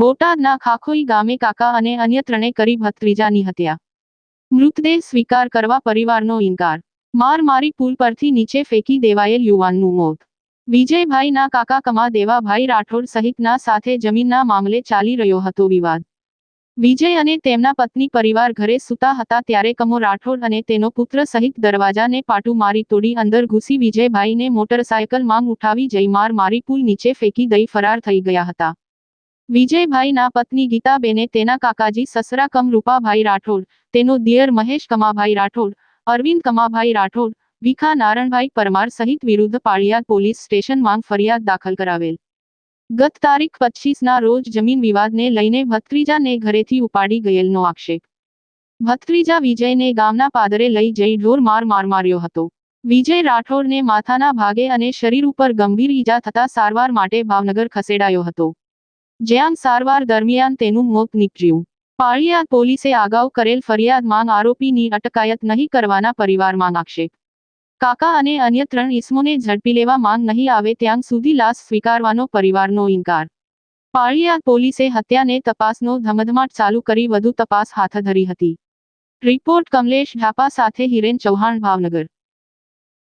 બોટાદના ખાખોઈ ગામે કાકા અને અન્ય ત્રણે કરી ભત્રીજાની હત્યા. મૃતદેહ સ્વીકાર કરવા પરિવારનો ઇનકાર. માર મારી પુલ પરથી નીચે ફેંકી દેવાયેલ યુવાનનું મોત. વિજયભાઈના કાકા કમા દેવાભાઈ રાઠોડ સહિતના સાથે જમીનના મામલે ચાલી રહ્યો હતો વિવાદ. વિજય અને તેમના પત્ની પરિવાર ઘરે સૂતા હતા ત્યારે કમો રાઠોડ અને તેનો પુત્ર સહિત દરવાજાને પાટું મારી તોડી અંદર ઘૂસી વિજયભાઈને મોટરસાયકલ માંગ ઉઠાવી જઈ માર મારી પુલ નીચે ફેંકી દઈ ફરાર થઈ ગયા હતા. વિજયભાઈના પત્ની ગીતાબેને તેના કાકાજી સસરા કમ રૂપાભાઈ રાઠોડ, તેનો દિયર મહેશ કમાભાઈ રાઠોડ, અરવિંદ કમાભાઈ રાઠોડ વિખા નારણભાઈ પરમાર સહિત વિરુદ્ધ પાળિયાદ પોલીસ સ્ટેશન માંગ ફરિયાદ દાખલ કરાવેલ. ગત તારીખ પચીસના રોજ જમીન વિવાદને લઈને ભત્રીજાને ઘરેથી ઉપાડી ગયેલનો આક્ષેપ. ભત્રીજા વિજયને ગામના પાદરે લઈ જઈ ઢોર માર માર માર્યો હતો. વિજય રાઠોડને માથાના ભાગે અને શરીર ઉપર ગંભીર ઈજા થતા સારવાર માટે ભાવનગર ખસેડાયો હતો. જ્યાં સારવાર દરમિયાન તેનું મોત નીપજ્યું. પાળિયાદ પોલીસે અગાઉ કરેલ ફરિયાદ માંગ આરોપીની અટકાયત નહીં કરવાના પરિવારમાં નાખશે કાકા અને અન્ય ત્રણ ઇસમોને ઝડપી લેવા માંગ નહીં આવે ત્યાં સુધી લાશ સ્વીકારવાનો પરિવારનો ઇનકાર. પાળિયાદ પોલીસે હત્યાને તપાસનો ધમધમાટ ચાલુ કરી વધુ તપાસ હાથ ધરી હતી. રિપોર્ટ કમલેશ ઢાપા સાથે હિરેન ચૌહાણ ભાવનગર.